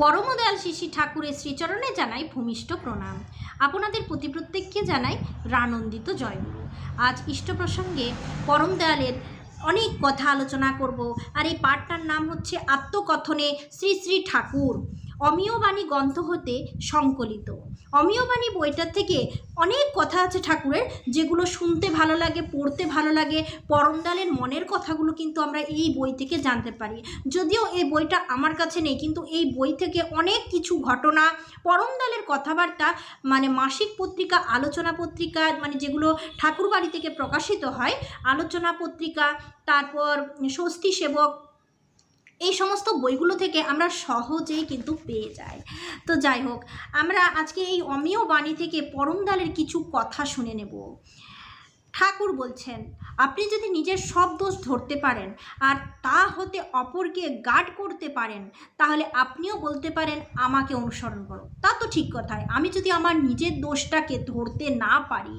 পরমদয়াল শিশি ঠাকুরের শ্রীচরণে জানাই ভূমিষ্ঠ প্রণাম। আপনাদের প্রতি প্রত্যেককে জানাই রানন্দিত জয়গুরু আজ ইষ্ট প্রসঙ্গে পরমদয়ালের অনেক কথা আলোচনা করব। আর এই পাঠটার নাম হচ্ছে আত্মকথনে শ্রী শ্রী ঠাকুর। অমিয়বাণী গ্রন্থ হতে সংকলিত। অমিয়বাণী বইটার থেকে অনেক কথা আছে ঠাকুরের, যেগুলো শুনতে ভালো লাগে, পড়তে ভালো লাগে। পরমদালের মনের কথাগুলো কিন্তু আমরা এই বই থেকে জানতে পারি। যদিও এই বইটা আমার কাছে নেই, কিন্তু এই বই থেকে অনেক কিছু ঘটনা, পরমদালের কথাবার্তা মানে মাসিক পত্রিকা, আলোচনা পত্রিকা মানে যেগুলো ঠাকুর বাড়ি থেকে প্রকাশিত হয়, আলোচনা পত্রিকা, তারপর ষষ্ঠী সেবক এই সমস্ত বইগুলো থেকে আমরা সহজেই কিন্তু পেয়ে যাই। তো যাই হোক, আমরা আজকে এই অমিয় বাণী থেকে পরমদালের কিছু কথা শুনে নেব। ঠাকুর বলছেন, আপনি যদি নিজের সব দোষ ধরতে পারেন আর তা হতে অপরকে গার্ড করতে পারেন, তাহলে আপনিও বলতে পারেন আমাকে অনুসরণ করো। তা তো ঠিক কথাই। আমি যদি আমার নিজের দোষটাকে ধরতে না পারি,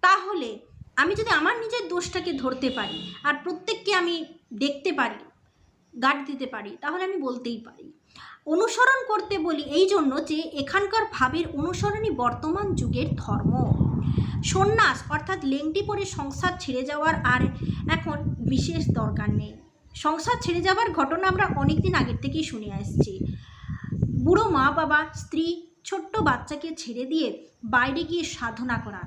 তাহলে আমি যদি আমার নিজের দোষটাকে ধরতে পারি আর প্রত্যেককে আমি দেখতে পারি গার্ড দিতে পারি, তাহলে আমি বলতেই পারি। অনুসরণ করতে বলি এই জন্য যে এখানকার ভাবের অনুসরণই বর্তমান যুগের ধর্ম। সন্ন্যাস অর্থাৎ লেংটি পরে সংসার ছেড়ে যাওয়ার আর এখন বিশেষ দরকার নেই। সংসার ছেড়ে যাওয়ার ঘটনা আমরা অনেক দিন আগের থেকেই শুনে আসছি। বুড়ো মা বাবা স্ত্রী, ছোট্ট বাচ্চাকে ছেড়ে দিয়ে বাইরে গিয়ে সাধনা করা।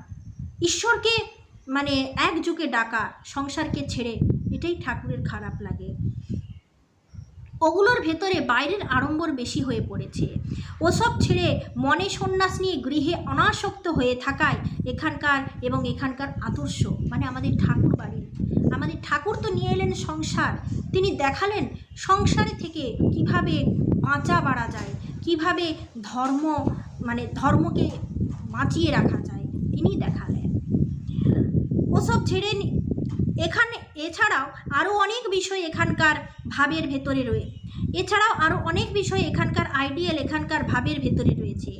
ঈশ্বরকে মানে একযোগে ডাকা, সংসারকে ছেড়ে, এটাই ঠাকুরের খারাপ লাগে। ওগুলোর ভেতরে বাইরের আড়ম্বর বেশি হয়ে পড়েছে। ওসব ছেড়ে মনে সন্ন্যাস নিয়ে গৃহে অনাসক্ত হয়ে থাকায় এখানকার এবং এখানকার আদর্শ। মানে আমাদের ঠাকুর বাড়ি। আমাদের ঠাকুর তো নিয়ে এলেন সংসার। তিনি দেখালেন সংসারে থেকে কীভাবে বাঁচা বাড়া যায়, কীভাবে ধর্ম মানে ধর্মকে বাঁচিয়ে রাখা যায়। তিনি দেখালেন। ওসব ছেড়ে এখানে, এছাড়াও আরও অনেক বিষয় এখানকার ভাবের ভেতরে রয়ে, এছাড়াও আরও অনেক বিষয় এখানকার আইডিয়াল এখানকার ভাবের ভেতরে রয়েছে।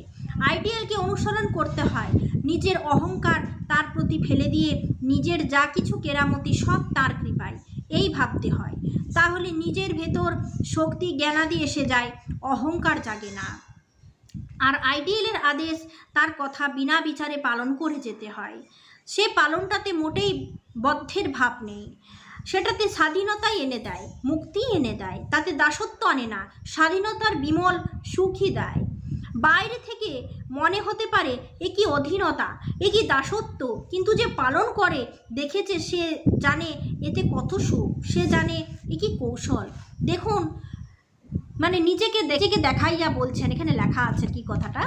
আইডিয়ালকে অনুসরণ করতে হয়, নিজের অহংকার তার প্রতি ফেলে দিয়ে নিজের যা কিছু কেরামতি সব তার কৃপায়, এই ভাবতে হয়। তাহলে নিজের ভেতর শক্তি জ্ঞানাদি এসে যায়, অহংকার জাগে না। আর আইডিয়ালের আদেশ তার কথা বিনা বিচারে পালন করে যেতে হয়। সে পালনটাতে মোটেই বদ্ধের ভাব নেই। সেটাতে স্বাধীনতাই এনে দেয়, মুক্তি এনে দেয়, তাতে দাসত্ব আনে না, স্বাধীনতার বিমল সুখী দেয়। বাইরে থেকে মনে হতে পারে, এ কি অধীনতা, এ কি দাসত্ব, কিন্তু যে পালন করে, দেখেছে সে জানে এতে কত সুখ, সে জানে এ কি কৌশল। দেখুন মানে নিজেকে নিজেকে দেখাইয়া বলছেন, এখানে লেখা আছে কি কথাটা?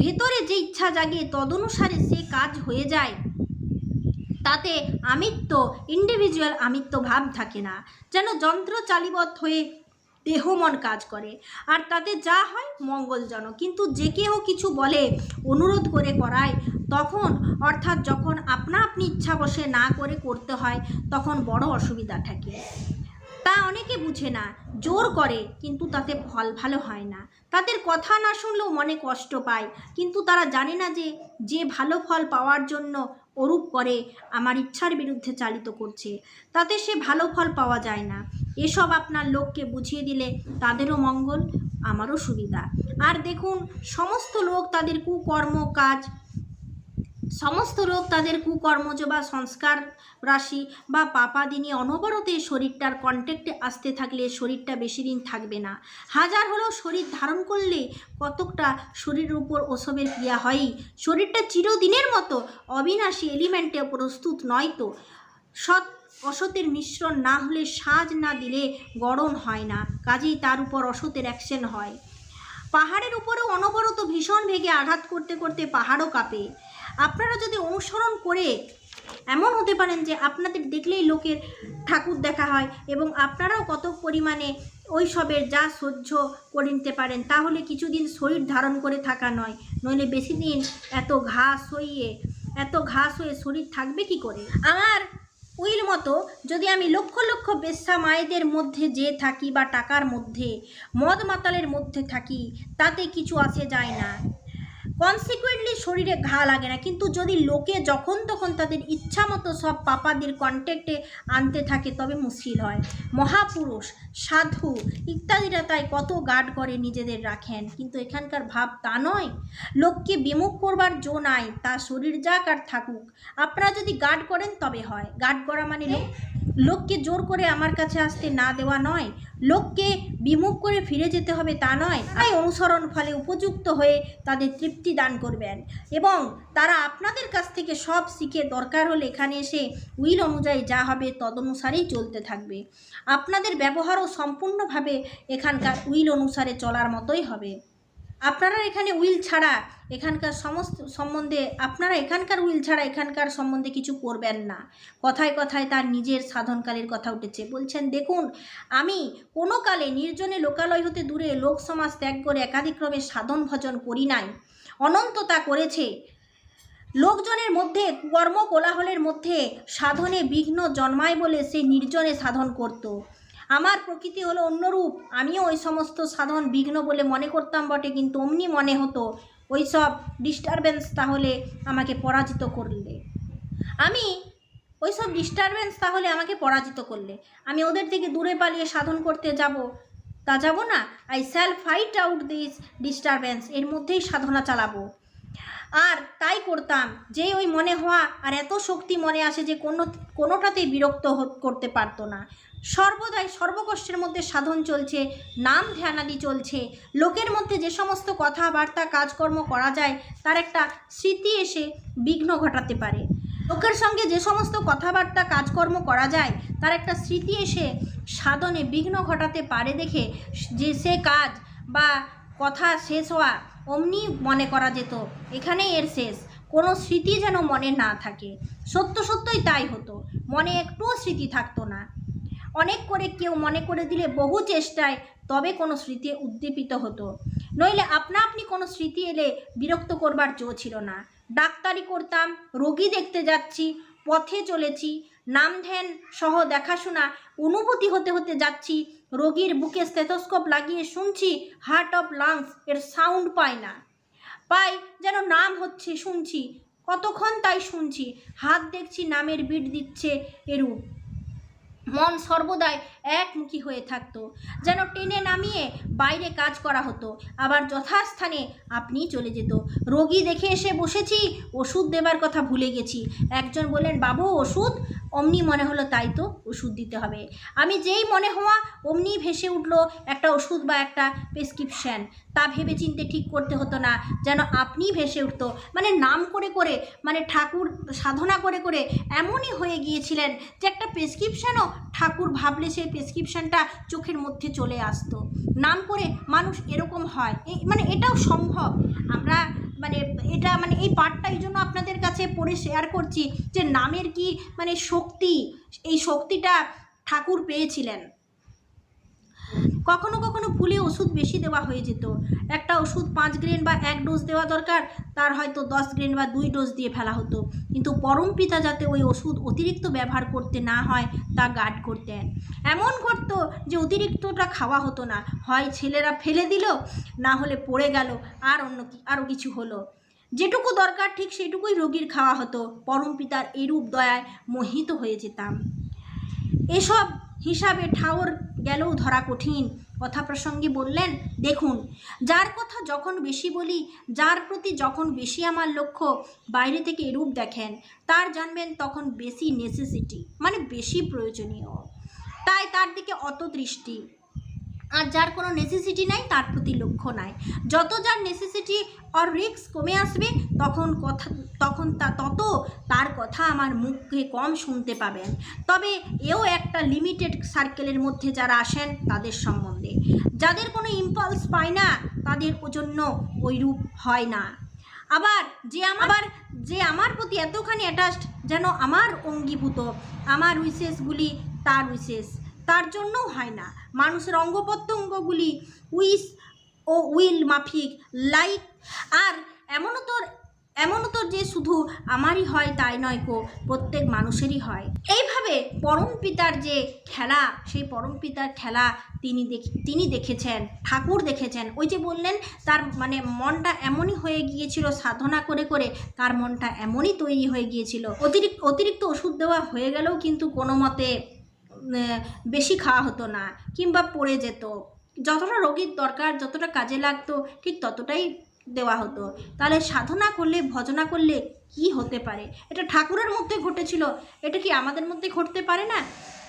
ভেতরে যে ইচ্ছা জাগে তদনুসারে সে কাজ হয়ে যায়। তাতে আমিত্ব ইন্ডিভিজুয়াল আমিত্ব ভাব থাকে না, যেন যন্ত্র চালিবদ্ধ হয়ে দেহ মন কাজ করে। আর তাতে যা হয় মঙ্গলজনক। কিন্তু যে কেউ কিছু বলে, অনুরোধ করে করায়, তখন, অর্থাৎ যখন আপনা আপনি ইচ্ছা বসে না করে করতে হয়, তখন বড় অসুবিধা থাকে। তা অনেকে বুঝে না, জোর করে, কিন্তু তাতে ফল ভালো হয় না। তাদের কথা না শুনলেও মনে কষ্ট পায়, কিন্তু তারা জানে না যে যে ভালো ফল পাওয়ার জন্য অরূপ করে আমার ইচ্ছার বিরুদ্ধে চালিত করছে। তাতে সে ভালো ফল পাওয়া যায় না। এসব আপনার লোককে বুঝিয়ে দিলে তাদেরও মঙ্গল, আমারও সুবিধা। আর দেখুন, সমস্ত লোক তাদের কুকর্ম, কাজ সমস্ত লোক তাদের কুকর্মজ বা সংস্কার রাশি বা পাপাদি নিয়ে অনবরত শরীরটার কন্ট্যাক্টে আসতে থাকলে শরীরটা বেশি দিন থাকবে না। হাজার হলেও শরীর ধারণ করলে কতকটা শরীরের উপর ওসবের ক্রিয়া হয়ই। শরীরটা চিরদিনের মতো অবিনাশী এলিমেন্টে প্রস্তুত নয় তো। সৎ অসতের মিশ্রণ না হলে সাজ না দিলে গরম হয় না, কাজেই তার উপর অসতের অ্যাকশন হয়। পাহাড়ের উপরেও অনবরত ভীষণ ভেগে আঘাত করতে করতে পাহাড়ও কাঁপে। আপনারা যদি অনুসরণ করে এমন হতে পারেন যে আপনাদের দেখলেই লোকের ঠাকুর দেখা হয় এবং আপনারাও কত পরিমাণে ওই সবের যা সহ্য করে নিতে পারেন, তাহলে কিছুদিন শরীর ধারণ করে থাকা নয়। নইলে বেশি দিন এত ঘাস হইয়ে এত ঘাস হয়ে শরীর থাকবে কি করে? আমার উইল মতো যদি আমি লক্ষ লক্ষ বেশ্যা মায়েদের মধ্যে যে থাকি বা টাকার মধ্যে, মদ মাতালের মধ্যে থাকি, তাতে কিছু আসে যায় না। কনসিকুয়েন্টলি শরীরে ঘা লাগে না। কিন্তু যদি লোকে যখন তখন তাদের ইচ্ছা মতো সব পাপাদের কন্ট্যাক্টে আনতে থাকে, তবে মুশকিল হয়। মহাপুরুষ, সাধু ইত্যাদিরা তাই কত গার্ড করে নিজেদের রাখেন। কিন্তু এখানকার ভাব তা নয়। লোককে বিমুখ করবার জো নাই, তা শরীর যাক আর থাকুক। আপনারা যদি গার্ড করেন তবে হয়। গার্ড করা মানে লোক লোককে জোর করে আমার কাছে আসতে না দেওয়া নয়। লোককে বিমুখ করে ফিরে যেতে হবে তা নয়, তাই অনুসরণ ফলে উপযুক্ত হয়ে তাদের তৃপ্তি দান করবেন। এবং তারা আপনাদের কাছ থেকে সব শিখে দরকার হলে এখানে এসে উইল অনুযায়ী যা হবে তদনুসারেই চলতে থাকবে। আপনাদের ব্যবহারও সম্পূর্ণভাবে এখানকার উইল অনুসারে চলার মতোই হবে। আপনারা এখানে উইল ছাড়া এখানকার সমস্ত সম্বন্ধে, আপনারা এখানকার উইল ছাড়া এখানকার সম্বন্ধে কিছু করবেন না। কথায় কথায় তার নিজের সাধনকালের কথা উঠেছে। বলছেন, দেখুন, আমি কোনো কালে নির্জনে লোকালয় হতে দূরে লোক সমাজ ত্যাগ করে একাধিক্রমে সাধন ভজন করি নাই। অনন্ত তা করেছে। লোকজনের মধ্যে কর্ম কোলাহলের মধ্যে সাধনে বিঘ্ন জন্মায় বলে সে নির্জনে সাধন করত। আমার প্রকৃতি হলো অন্যরূপ আমিও ওই সমস্ত সাধন বিঘ্ন বলে মনে করতাম বটে, কিন্তু অমনি মনে হতো ওই সব ডিস্টারবেন্স তাহলে আমাকে পরাজিত করলে। আমি ওই সব ডিস্টারবেন্স তাহলে আমাকে পরাজিত করলে। আমি ওদের থেকে দূরে পালিয়ে সাধন করতে যাব। তা যাব না? I shall fight out this disturbance এর মধ্যেই সাধনা চালাবো। আর তাই করতাম, যে ওই মনে হওয়া আর এত শক্তি মনে আসে যে কোনো, কোনোটাতেই বিরক্ত করতে পারতো না। সর্বদাই সর্বকষ্টের মধ্যে সাধন চলছে, নাম ধ্যানাদি চলছে। লোকের মধ্যে যে সমস্ত কথাবার্তা, কাজকর্ম করা যায়, তার একটা স্মৃতি এসে বিঘ্ন ঘটাতে পারে। লোকের সঙ্গে যে সমস্ত কথাবার্তা, কাজকর্ম করা যায়, তার একটা স্মৃতি এসে সাধনে বিঘ্ন ঘটাতে পারে দেখে যে সে কাজ বা কথা শেষ হওয়া অমনি মনে করা যেত। এখানেই এর শেষ। কোনো স্মৃতি যেন মনে না থাকে। সত্য সত্যই তাই হতো। মনে একটুও স্মৃতি থাকতো না। অনেক করে কেউ মনে করে দিলে বহু চেষ্টায় তবে কোনো স্মৃতি উদ্দীপিত হতো। নইলে আপনা আপনি কোনো স্মৃতি এলে বিরক্ত করবার জো ছিল না। ডাক্তারি করতাম, রোগী দেখতে যাচ্ছি, পথে চলেছি, নাম ধ্যান সহ দেখাশোনা, অনুভূতি হতে হতে যাচ্ছি, রোগীর বুকে স্টেথোস্কোপ লাগিয়ে শুনছি, হার্ট অফ লাংস এর সাউন্ড পাই না। পাই যেন নাম হচ্ছে শুনছি, কতক্ষণ তাই শুনছি, হাত দেখছি নামের বিট দিচ্ছে এরূপ। মন সর্বদাই একমুখী হয়ে থাকতো, যেন টেনে নামিয়ে বাইরে কাজ করা হতো। আবার যথাস্থানে আপনি চলে যেত। রোগী দেখে এসে বসেছি, ওষুধ দেবার কথা ভুলে গেছি। একজন বললেন, বাবু, ওষুধ? অমনি মনে হলো তাই তো ওষুধ দিতে হবে। আমি যেই মনে হওয়া অমনি ভেসে উঠল একটা ওষুধ বা একটা প্রেসক্রিপশান তা ভেবে চিনতে ঠিক করতে হতো না, যেন আপনি ভেসে উঠতো। মানে নাম করে করে মানে ঠাকুর সাধনা করে করে এমনই হয়ে গিয়েছিলেন যে একটা প্রেসক্রিপশনও ঠাকুর ভাবলে সেই প্রেসক্রিপশনটা চোখের মধ্যে চলে আসতো। নাম করে মানুষ এরকম হয়। মানে এটাও সম্ভব। আমরা মানে এটা মানে এই পার্টটা এই জন্য আপনাদের কাছে পড়ে শেয়ার করছি যে নামের কি মানে শক্তি, এই শক্তিটা ঠাকুর পেয়েছিলেন। কখনো কখনো ভুলে ওষুধ বেশি দেওয়া হয়ে যেত। একটা ওষুধ পাঁচ গ্রেন বা এক ডোজ দেওয়া দরকার, তার হয়তো দশ গ্রেন বা দুই ডোজ দিয়ে ফেলা হতো। কিন্তু পরম পিতা যাতে ওই ওষুধ অতিরিক্ত ব্যবহার করতে না হয়, তা গার্ড করতেন। এমন ঘটতো যে অতিরিক্তটা খাওয়া হতো না। হয় ছেলেরা ফেলে দিল, না হলে পড়ে গেল, আর অন্য আরও কিছু হলো। যেটুকু দরকার, ঠিক সেটুকুই রোগীর খাওয়া হতো। পরম পিতার এরূপ দয়ায় মোহিত হয়ে যেতাম। এসব হিসাবে ঠাওর গেলেও ধরা কঠিন। কথা প্রসঙ্গে বললেন, দেখুন, যার কথা যখন বেশি বলি, যার প্রতি যখন বেশি আমার লক্ষ্য, বাইরে থেকে এরূপ দেখেন, তার জানবেন তখন বেশি নেসেসিটি মানে বেশি প্রয়োজনীয়। তাই তার দিকে অত দৃষ্টি। আর যার কোনো নেসেসিটি নাই, তার প্রতি লক্ষ্য নাই। যত যার নেসেসিটি অর রিক্স কমে আসবে, তখন কথা, তখন তা, তত তার কথা আমার মুখে কম শুনতে পাবেন। তবে এও একটা লিমিটেড সার্কেলের মধ্যে যারা আসেন, তাদের সম্বন্ধে। যাদের কোনো ইম্পালস পায় না, তাদের জন্য ওইরূপ হয় না। আবার যে আমার যে আমার প্রতি এতখানি অ্যাটাচড যেন আমার অঙ্গীভূত, আমার উইসেসগুলি তার উইসেস তার জন্যও হয় না। মানুষের অঙ্গ প্রত্যঙ্গগুলি উইস ও উইল মাফিক, লাইক। আর এমনও তো এমনও তো যে শুধু আমারই হয় তাই নয় কো প্রত্যেক মানুষেরই হয়। এইভাবে পরম পিতার যে খেলা, সেই পরম পিতার খেলা তিনি দেখ, তিনি দেখেছেন, ঠাকুর দেখেছেন। ওই যে বললেন, তার মানে মনটা এমনই হয়ে গিয়েছিল, সাধনা করে করে তার মনটা এমনই তৈরি হয়ে গিয়েছিল। অতিরিক্ত অতিরিক্ত ওষুধ দেওয়া হয়ে গেলেও কিন্তু কোনো মতে বেশি খাওয়া হতো না, কিংবা পড়ে যেত। যতটা রোগীর দরকার, যতটা কাজে লাগতো, ঠিক ততটাই দেওয়া হতো। তাহলে সাধনা করলে, ভজনা করলে কি হতে পারে? এটা ঠাকুরের মধ্যে ঘটেছিল। এটা কি আমাদের মধ্যে ঘটতে পারে না?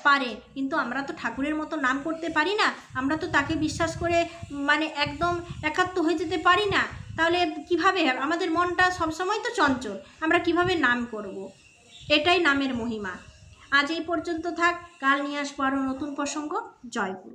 পারে, কিন্তু আমরা তো ঠাকুরের মতো নাম করতে পারি না। আমরা তো তাকে বিশ্বাস করে মানে একদম একাত্ম হয়ে যেতে পারি না। তাহলে কীভাবে আমাদের মনটা সবসময় তো চঞ্চল। আমরা কীভাবে নাম করব। এটাই নামের মহিমা। আজ এই পর্যন্ত থাক। কাল নিয়ে আসব আরও নতুন প্রসঙ্গ। জয় গুরু